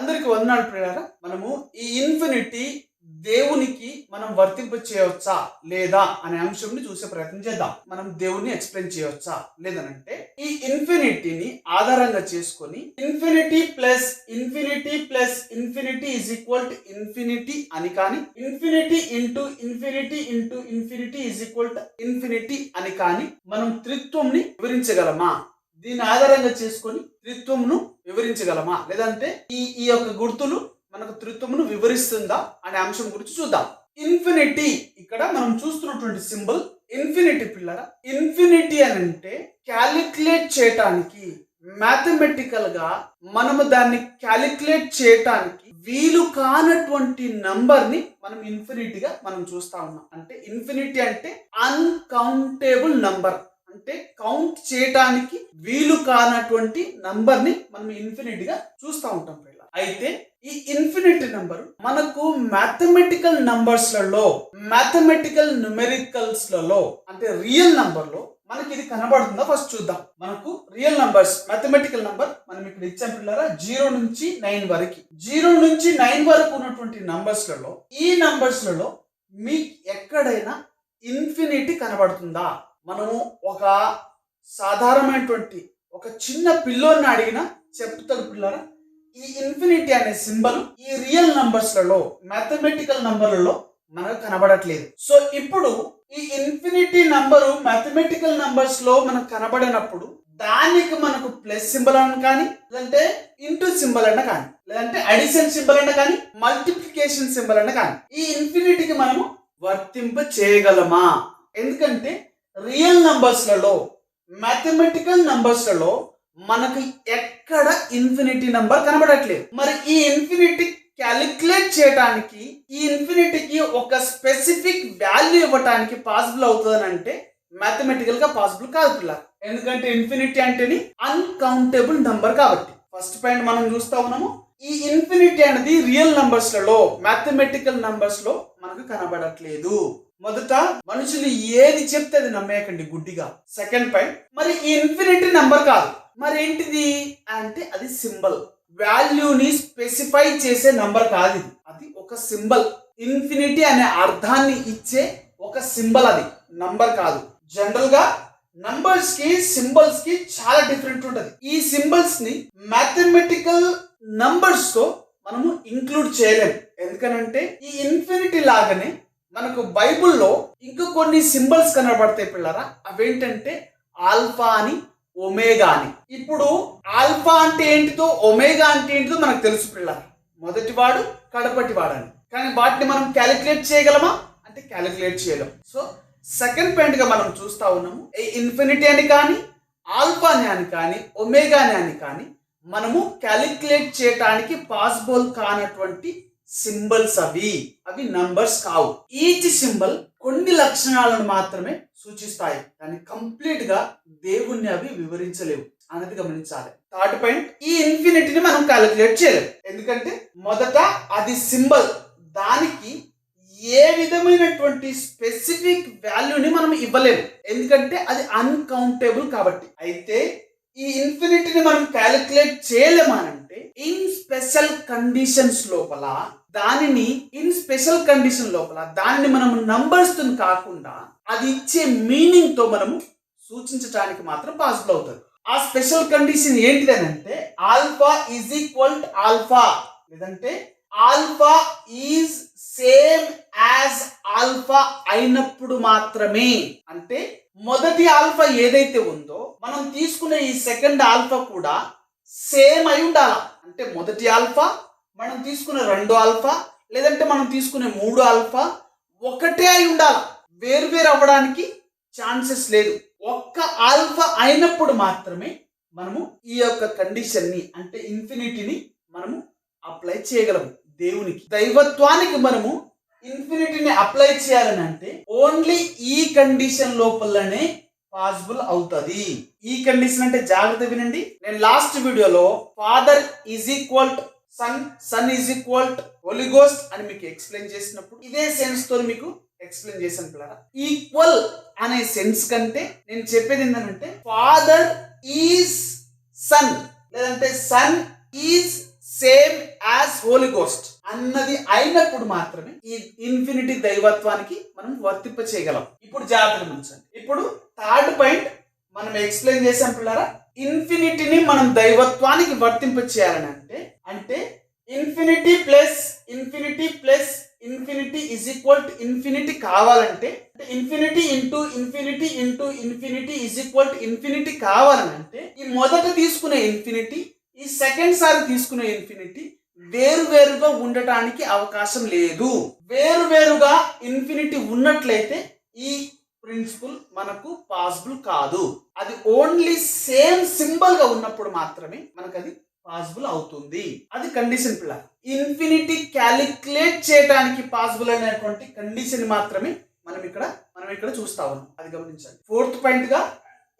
అందరికి వందనాలు ప్రియారా మనము ఈ ఇన్ఫినిటీ దేవునికి మనం వర్తింప చేయవచ్చా? లేదా? అనే అంశంని చూసే ప్రయత్నం చేద్దాం. మనం దేవుణ్ణి ఎక్స్ప్లెయిన్ చేయవచ్చా? లేదనంటే ఈ ఇన్ఫినిటీని ఆధారంగా చేసుకొని infinity plus infinity plus infinity is equal to infinity అని కానీ infinity into infinity into infinity is equal to infinity అని కానీ మనం త్రిత్వంని వివరించగలమా? దీని ఆధారంగా చేసుకొని త్రిత్వంను వివరించగలమా? లేదంటే ఈ ఈ యొక్క గుర్తులు మనకు త్రిత్వమును వివరిస్తుందా అనే అంశం గురించి చూద్దాం. ఇన్ఫినిటీ ఇక్కడ మనం చూస్తున్నటువంటి సింబల్ ఇన్ఫినిటీ పిల్లరా? ఇన్ఫినిటీ అని అంటే క్యాలిక్యులేట్ చేయటానికి మ్యాథమెటికల్గా మనము దాన్ని క్యాలిక్యులేట్ చేయటానికి వీలు కానటువంటి నంబర్ని మనం ఇన్ఫినిటీగా మనం చూస్తా ఉన్నాం. అంటే ఇన్ఫినిటీ అంటే అన్కౌంటేబుల్ నంబర్. అంటే కౌంట్ చేయటానికి వీలు కానటువంటి నంబర్ని మనం ఇన్ఫినిట్గా చూస్తూ ఉంటాం పిల్ల అయితే ఈ ఇన్ఫినిటీ నంబర్ మనకు మ్యాథమెటికల్ నంబర్స్లలో మ్యాథమెటికల్ న్యూమెరికల్స్లలో అంటే రియల్ నంబర్లో మనకి ఇది కనబడుతుందా ఫస్ట్ చూద్దాం. మనకు రియల్ నంబర్స్ మ్యాథమెటికల్ నంబర్ మనం ఇక్కడ ఇచ్చాం పిల్లరా జీరో నుంచి నైన్ వరకు. జీరో నుంచి నైన్ వరకు ఉన్నటువంటి నంబర్స్లలో ఈ నంబర్స్లలో మీకు ఎక్కడైనా ఇన్ఫినిటీ కనబడుతుందా? మనము ఒక సాధారణమైనటువంటి ఒక చిన్న పిల్లోని అడిగినా చెప్తారు పిల్లరా ఈ ఇన్ఫినిటీ అనే సింబల్ ఈ రియల్ నంబర్స్లలో మ్యాథమెటికల్ నంబర్లలో మనకు కనబడట్లేదు. సో ఇప్పుడు ఈ ఇన్ఫినిటీ నంబరు మ్యాథమెటికల్ నంబర్స్లో మనకు కనబడినప్పుడు దానికి మనకు ప్లస్ సింబల్ అని కానీ లేదంటే ఇంటూ సింబల్ అన్న కానీ లేదంటే అడిషన్ సింబల్ అన్న కానీ మల్టిప్లికేషన్ సింబల్ అన్న కానీ ఈ ఇన్ఫినిటీకి మనము వర్తింప చేయగలమా ఎందుకంటే రియల్ నంబర్స్లలో మ్యాథమెటికల్ నంబర్స్లలో మనకు ఎక్కడ ఇన్ఫినిటీ నంబర్ కనబడట్లేదు. మరి ఈ ఇన్ఫినిటీ క్యాలిక్యులేట్ చేయడానికి ఈ ఇన్ఫినిటీకి ఒక స్పెసిఫిక్ వాల్యూ ఇవ్వటానికి పాసిబుల్ అవుతుందని అంటే మ్యాథమెటికల్గా పాసిబుల్ కాదు పిల్ల. ఎందుకంటే ఇన్ఫినిటీ అంటేని అన్కౌంటబుల్ నంబర్ కాబట్టి. ఫస్ట్ పాయింట్ మనం చూస్తా ఉన్నాము. ఈ ఇన్ఫినిటీ అనేది రియల్ నంబర్స్లలో మ్యాథమెటికల్ నంబర్స్లో మనకు కనబడట్లేదు. మొదట మనుషులు ఏది చెప్తే అది నమ్మేయకండి గుడ్డిగా. సెకండ్ పాయింట్ మరి ఈ ఇన్ఫినిటీ నంబర్ కాదు. మరి ఏంటిది అంటే అది సింబల్ వాల్యూని స్పెసిఫై చేసే నంబర్ కాదు ఇది. అది ఒక సింబల్ ఇన్ఫినిటీ అనే అర్థాన్ని ఇచ్చే ఒక సింబల్ అది. నంబర్ కాదు. జనరల్గా నంబర్స్కి సింబల్స్కి చాలా డిఫరెంట్ ఉంటది. ఈ సింబల్స్ని మ్యాథమెటికల్ నంబర్స్తో మనము ఇంక్లూడ్ చేయలేము ఎందుకనంటే ఈ ఇన్ఫినిటీ లాగానే మనకు బైబిల్లో ఇంకా కొన్ని సింబల్స్ కనబడతాయి పిల్లరా. అవేంటంటే ఆల్ఫా అని ఒమేగా అని. ఇప్పుడు ఆల్ఫా అంటే ఏంటిదో ఒమేగా అంటే ఏంటిదో మనకు తెలుసు పిల్లరా. మొదటివాడు కడపటి వాడు అని కానీ వాటిని మనం క్యాలిక్యులేట్ చేయగలమా? అంటే క్యాలిక్యులేట్ చేయలేం. సో సెకండ్ పాయింట్గా మనం చూస్తా ఉన్నాము ఈ ఇన్ఫినిటీ అని కానీ ఆల్ఫా అని కానీ ఒమేగా అని కానీ మనము క్యాలిక్యులేట్ చేయటానికి పాసిబుల్ కానటువంటి సింబల్స్ అవి అవి నంబర్స్ కావు. ఈచ్ సింబల్ కొన్ని లక్షణాలను మాత్రమే సూచిస్తాయి. కానీ కంప్లీట్గా దేవుణ్ణి అవి వివరించలేవు. అనేది గమనించాలి. థర్డ్ పాయింట్ ఈ ఇన్ఫినిటీని మనం క్యాలిక్యులేట్ చేయలేము ఎందుకంటే మొదట అది సింబల్. దానికి ఏ విధమైనటువంటి స్పెసిఫిక్ వాల్యూని మనం ఇవ్వలేము. ఎందుకంటే అది అన్కౌంటబుల్ కాబట్టి. అయితే ఈ ఇన్ఫినిటీని మనం క్యాలిక్యులేట్ చేయలేమనంటే ఇన్ స్పెషల్ కండిషన్స్ లోపల దానిని ఇన్ స్పెషల్ కండిషన్ లోపల దానిని మనం నంబర్స్ కాకుండా అది ఇచ్చే మీనింగ్తో మనము సూచించడానికి మాత్రం పాసిబుల్ అవుతుంది. ఆ స్పెషల్ కండిషన్ ఏంటిదనంటే ఆల్ఫా ఈజ్ ఈక్వల్ ఆల్ఫా లేదంటే alpha is same as alpha అయినప్పుడు మాత్రమే. అంటే మొదటి ఆల్ఫా ఏదైతే ఉందో మనం తీసుకునే ఈ సెకండ్ ఆల్ఫా కూడా సేమ్ అయి ఉండాలి? అంటే మొదటి ఆల్ఫా మనం తీసుకునే రెండు ఆల్ఫా లేదంటే మనం తీసుకునే మూడు ఆల్ఫా ఒకటే అయి ఉండాలి. వేరు వేరు అవ్వడానికి ఛాన్సెస్ లేదు. ఒక్క ఆల్ఫా అయినప్పుడు మాత్రమే మనము ఈ యొక్క కండిషన్ని అంటే ఇన్ఫినిటీని మనము అప్లై చేయగలము దేవునికి. దైవత్వానికి మనము ఇన్ఫినిటీని అప్లై చేయాలని అంటే ఓన్లీ ఈ కండిషన్ లోపలనే పాసిబుల్ అవుతుంది. ఈ కండిషన్ అంటే జాగ్రత్త వినండి. నేను లాస్ట్ వీడియోలో father is equal son son is equal holy ghost అని మీకు ఎక్స్ప్లెయిన్ చేసినప్పుడు ఇదే సెన్స్తో మీకు ఎక్స్ప్లెయిన్ చేశాను పిల్లరా ఈక్వల్ అనే సెన్స్ కంటే నేను చెప్పేది ఏంటంటే ఫాదర్ ఈజ్ సన్ లేదంటే son is same as holy ghost అన్నది అయినప్పుడు మాత్రమే ఈ ఇన్ఫినిటీ దైవత్వానికి మనం వర్తింప చేయగలం ఇప్పుడు జాగ్రత్తగా ఉంచండి ఇప్పుడు థర్డ్ పాయింట్ మనం ఎక్స్ప్లెయిన్ చేసాం పిల్లరా ఇన్ఫినిటీని మనం దైవత్వానికి వర్తింప చేయాలని అంటే అంటే infinity plus infinity plus infinity is equal to infinity కావాలంటే అంటే infinity into infinity into infinity is equal to infinity కావాలంటే ఈ మొదట తీసుకునే ఇన్ఫినిటీ ఈ సెకండ్ సారి తీసుకునే ఇన్ఫినిటీ వేరు వేరుగా ఉండటానికి అవకాశం లేదు. వేరు వేరుగా ఇన్ఫినిటీ ఉన్నట్లయితే ఈ ప్రిన్సిపల్ మనకు పాసిబుల్ కాదు. అది ఓన్లీ సేమ్ సింబల్గా ఉన్నప్పుడు మాత్రమే మనకు అది పాసిబుల్ అవుతుంది. అది కండిషన్ పిల్ల. ఇన్ఫినిటీ క్యాలిక్యులేట్ చేయడానికి పాసిబుల్ అయినటువంటి కండిషన్ మాత్రమే మనం ఇక్కడ మనం ఇక్కడ చూస్తా ఉన్నాం. అది గమనించండి ఫోర్త్ పాయింట్గా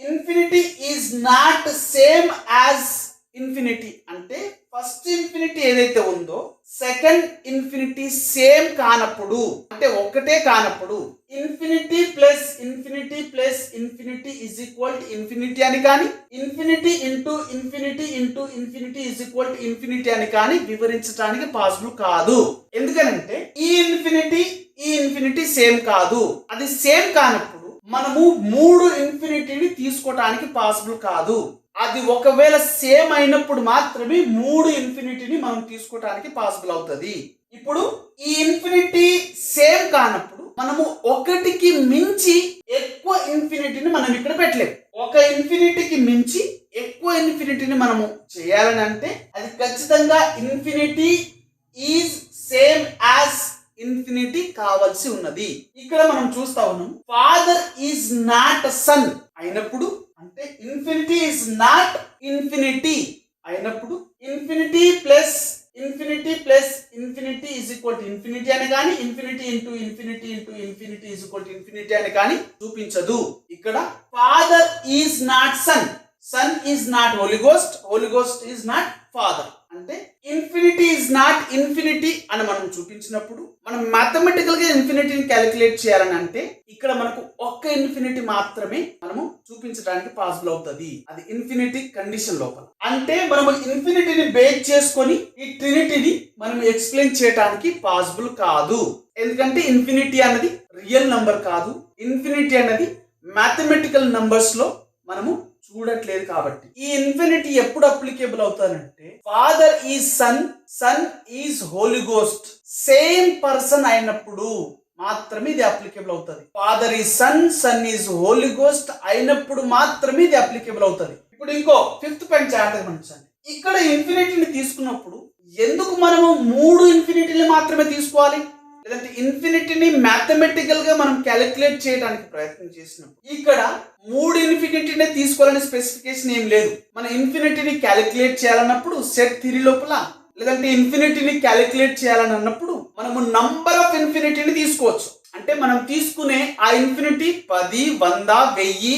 infinity is not same as infinity అంటే ఫస్ట్ ఇన్ఫినిటీ ఏదైతే ఉందో సెకండ్ ఇన్ఫినిటీ సేమ్ కానప్పుడు అంటే ఒకటే కానప్పుడు infinity plus infinity plus infinity is equal to infinity అని కానీ infinity into infinity into infinity is equal to infinity అని కానీ వివరించడానికి పాసిబుల్ కాదు. ఎందుకనంటే ఈ ఇన్ఫినిటీ ఈ ఇన్ఫినిటీ సేమ్ కాదు. అది సేమ్ కానప్పుడు మనము మూడు ఇన్ఫినిటీని తీసుకోవటానికి పాసిబుల్ కాదు. అది ఒకవేళ సేమ్ అయినప్పుడు మాత్రమే మూడు ఇన్ఫినిటీని మనం తీసుకోవటానికి పాసిబుల్ అవుతుంది. ఇప్పుడు ఈ ఇన్ఫినిటీ సేమ్ కానప్పుడు మనము ఒకటికి మించి ఎక్కువ ఇన్ఫినిటీని మనం ఇక్కడ పెట్టలేము ఒక ఇన్ఫినిటీకి మించి ఎక్కువ ఇన్ఫినిటీని మనము చేయాలని అంటే అది ఖచ్చితంగా infinity is same as infinity కావాల్సి ఉన్నది. ఇక్కడ మనం చూస్తా ఉన్నాం ఫాదర్ ఈజ్ నాట్ సన్ అయినప్పుడు అంటే ఇన్ఫినిటీ ఇస్ నాట్ ఇన్ఫినిటీ అయినప్పుడు infinity plus infinity plus infinity is equal to infinity అని కానీ infinity into infinity into infinity is equal to infinity అని కానీ చూపించదు. ఇక్కడ father is not son son is not holy ghost holy ghost is not father అంటే infinity is not infinity అని మనం చూపించినప్పుడు మనం మ్యాథమెటికల్గా ఇన్ఫినిటీని క్యాలిక్యులేట్ చేయాలని అంటే ఇక్కడ మనకు ఒక్క ఇన్ఫినిటీ మాత్రమే మనము చూపించడానికి పాసిబుల్ అవుతుంది. అది ఇన్ఫినిటీ కండిషన్ లోపల. అంటే మనము ఇన్ఫినిటీని బేక్ చేసుకొని ఈ ట్రినిటీని మనం ఎక్స్ప్లెయిన్ చేయడానికి పాసిబుల్ కాదు. ఎందుకంటే ఇన్ఫినిటీ అన్నది రియల్ నంబర్ కాదు. ఇన్ఫినిటీ అన్నది మ్యాథమెటికల్ నంబర్స్లో మనము చూడట్లేదు కాబట్టి. ఈ ఇన్ఫినిటీ ఎప్పుడు applicable అవుతానంటే father is son son is holy ghost same person అయినప్పుడు మాత్రమే ఇది అప్లికేబుల్ అవుతుంది. Father is son son is holy ghost అయినప్పుడు మాత్రమే ఇది అప్లికేబుల్ అవుతుంది. ఇప్పుడు ఇంకో ఫిఫ్త్ పాయింట్ జాగ్రత్తగా గమనించండి. ఇక్కడ ఇన్ఫినిటీని తీసుకున్నప్పుడు ఎందుకు మనము మూడు ఇన్ఫినిటీని మాత్రమే తీసుకోవాలి? లేదంటే ఇన్ఫినిటీని మ్యాథమెటికల్గా మనం క్యాలిక్యులేట్ చేయడానికి ప్రయత్నం చేసినప్పుడు ఇక్కడ మూడు ఇన్ఫినిటీనే తీసుకోవాలనే స్పెసిఫికేషన్ ఏం లేదు. మన ఇన్ఫినిటీని క్యాలిక్యులేట్ చేయాలన్నప్పుడు సెట్ థిరీ లోపల లేదంటే ఇన్ఫినిటీని క్యాలిక్యులేట్ చేయాలని అన్నప్పుడు మనము నంబర్ ఆఫ్ ఇన్ఫినిటీని తీసుకోవచ్చు. అంటే మనం తీసుకునే ఆ ఇన్ఫినిటీ పది వంద వెయ్యి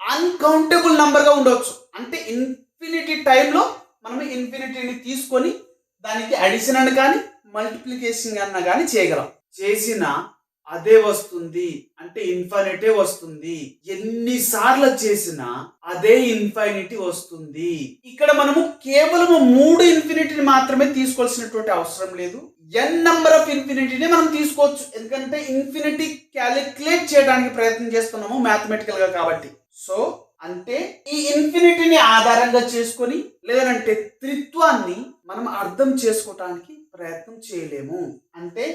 అన్కౌంటబుల్ నంబర్గా ఉండవచ్చు అంటే ఇన్ఫినిటీ టైంలో మనం ఇన్ఫినిటీని తీసుకొని దానికి అడిషన్ అని కానీ మల్టిప్లికేషన్ అన్న కానీ చేయగలం. చేసిన అదే వస్తుంది అంటే ఇన్ఫైనిటే వస్తుంది. ఎన్నిసార్లు చేసినా అదే ఇన్ఫైనిటీ వస్తుంది. ఇక్కడ మనము కేవలం మూడు ఇన్ఫినిటీని మాత్రమే తీసుకోవాల్సినటువంటి అవసరం లేదు. ఎన్ నంబర్ ఆఫ్ ఇన్ఫినిటీని మనం తీసుకోవచ్చు. ఎందుకంటే ఇన్ఫినిటీ క్యాలిక్యులేట్ చేయడానికి ప్రయత్నం చేస్తున్నాము మ్యాథమెటికల్గా కాబట్టి. సో అంటే ఈ ఇన్ఫినిటీని ఆధారంగా చేసుకొని లేదంటే త్రిత్వాన్ని మనం అర్థం చేసుకోవటానికి ప్రయత్నం చేయలేము. అంటే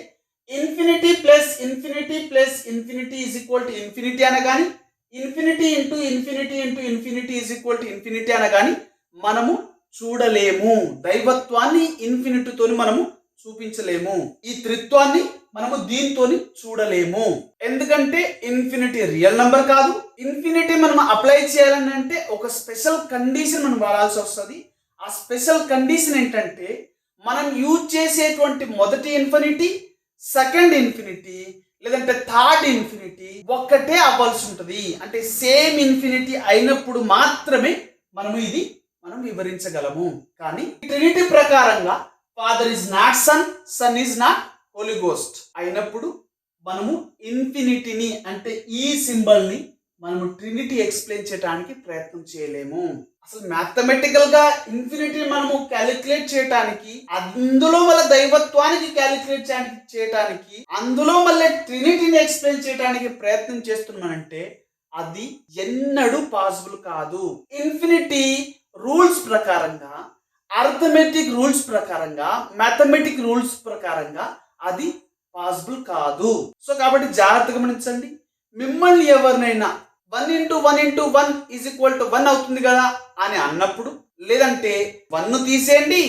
infinity plus infinity plus infinity is equal to infinity Anagani infinity into infinity into infinity is equal to infinity అనగాని మనము చూడలేము. దైవత్వాన్ని ఇన్ఫినిటీతోని మనము చూపించలేము. ఈ త్రిత్వాన్ని మనము దీంతోని చూడలేము. ఎందుకంటే ఇన్ఫినిటీ రియల్ నంబర్ కాదు. ఇన్ఫినిటీ మనం అప్లై చేయాలని అంటే ఒక స్పెషల్ కండిషన్ మనం వాడాల్సి వస్తుంది. ఆ స్పెషల్ కండిషన్ ఏంటంటే మనం యూజ్ చేసేటువంటి మొదటి ఇన్ఫినిటీ సెకండ్ ఇన్ఫినిటీ లేదంటే థర్డ్ ఇన్ఫినిటీ ఒక్కటే అవ్వాల్సి ఉంటుంది. అంటే సేమ్ ఇన్ఫినిటీ అయినప్పుడు మాత్రమే మనము ఇది మనం వివరించగలము. కానీ ట్రినిటీ ప్రకారంగా father is not son son is not holy ghost అయినప్పుడు మనము ఇన్ఫినిటీని అంటే ఈ సింబల్ని మనము ట్రినిటీ ఎక్స్ప్లెయిన్ చేయడానికి ప్రయత్నం చేయలేము. అసలు మ్యాథమెటికల్గా ఇన్ఫినిటీ మనము క్యాలిక్యులేట్ చేయటానికి అందులో మళ్ళీ దైవత్వానికి క్యాలిక్యులేట్ చేయటానికి అందులో మళ్ళీ ట్రినిటీని ఎక్స్ప్లెయిన్ చేయడానికి ప్రయత్నం చేస్తున్నానంటే అది ఎన్నడూ పాసిబుల్ కాదు. ఇన్ఫినిటీ రూల్స్ ప్రకారంగా అర్థమెటిక్ రూల్స్ ప్రకారంగా మ్యాథమెటిక్ రూల్స్ ప్రకారంగా అది పాసిబుల్ కాదు. సో కాబట్టి జాగ్రత్తగా గమనించండి. మిమ్మల్ని ఎవరినైనా one into one into one is equal to one అవుతుంది కదా అని అన్నప్పుడు లేదంటే వన్ను తీసేయండి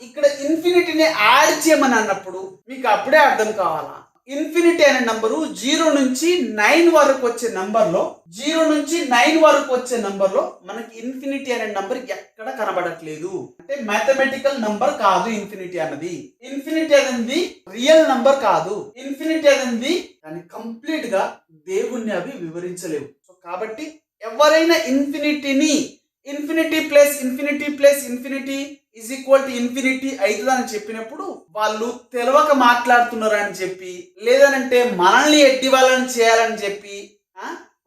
ఇక్కడ ఇన్ఫినిటీని యాడ్ చేయమని అన్నప్పుడు మీకు అప్పుడే అర్థం కావాలా? ఇన్ఫినిటీ అనే నంబరు జీరో నుంచి నైన్ వరకు వచ్చే నంబర్లో జీరో నుంచి నైన్ వరకు వచ్చే నంబర్లో మనకి ఇన్ఫినిటీ అనే నంబర్ ఎక్కడ కనబడట్లేదు. అంటే మ్యాథమెటికల్ నంబర్ కాదు ఇన్ఫినిటీ అన్నది. ఇన్ఫినిటీ అనేది రియల్ నంబర్ కాదు. ఇన్ఫినిటీ అనేది దాన్ని కంప్లీట్గా దేవుణ్ణి అవి వివరించలేవు. సో కాబట్టి ఎవరైనా ఇన్ఫినిటీని infinity plus infinity plus infinity is equal to infinity అవుతుందని చెప్పినప్పుడు వాళ్ళు తెలవక మాట్లాడుతున్నారని చెప్పి లేదనంటే మనల్ని ఎడ్డి వాళ్ళని చేయాలని చెప్పి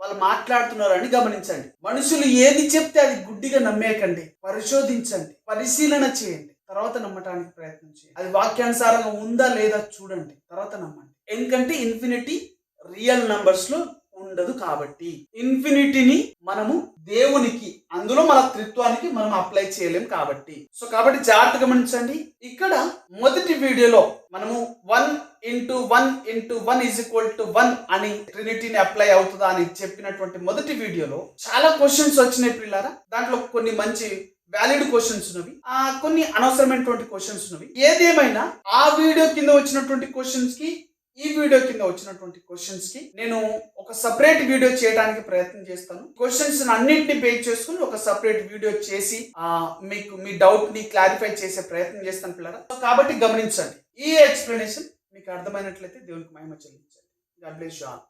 వాళ్ళు మాట్లాడుతున్నారని గమనించండి. మనుషులు ఏది చెప్తే అది గుడ్డిగా నమ్మేయకండి. పరిశోధించండి. పరిశీలన చేయండి. తర్వాత నమ్మటానికి ప్రయత్నం చేయండి. అది వాక్యానుసారంగా ఉందా లేదా చూడండి. తర్వాత నమ్మండి. ఎందుకంటే ఇన్ఫినిటీ రియల్ నంబర్స్లో ఉండదు కాబట్టి ఇన్ఫినిటీని మనము దేవునికి అందులో మన త్రిత్వానికి మనం అప్లై చేయలేం కాబట్టి. సో కాబట్టి జాగ్రత్త గమనించండి. ఇక్కడ మొదటి వీడియోలో మనము one into one into one is equal to one అని ట్రినిటీని అప్లై అవుతుందా అని చెప్పినటువంటి మొదటి వీడియోలో చాలా క్వశ్చన్స్ వచ్చినాయి పిల్లారా. దాంట్లో కొన్ని మంచి వ్యాలిడ్ క్వశ్చన్స్ ఉన్నవి. ఆ కొన్ని అనవసరమైనటువంటి క్వశ్చన్స్ ఉన్నవి. ఏదేమైనా ఆ వీడియో కింద వచ్చినటువంటి క్వశ్చన్స్కి ఈ వీడియో కింద వచ్చినటువంటి క్వశ్చన్స్కి నేను ఒక సపరేట్ వీడియో చేయడానికి ప్రయత్నం చేస్తాను. క్వశ్చన్స్ అన్నింటిని బేస్ చేసుకుని ఒక సపరేట్ వీడియో చేసి మీకు మీ డౌట్ని క్లారిఫై చేసే ప్రయత్నం చేస్తాను పిల్లరా. సో కాబట్టి గమనించండి. ఈ ఎక్స్ప్లెనేషన్ మీకు అర్థమైనట్లయితే దేవునికి మహిమ చెల్లించండి. God bless you all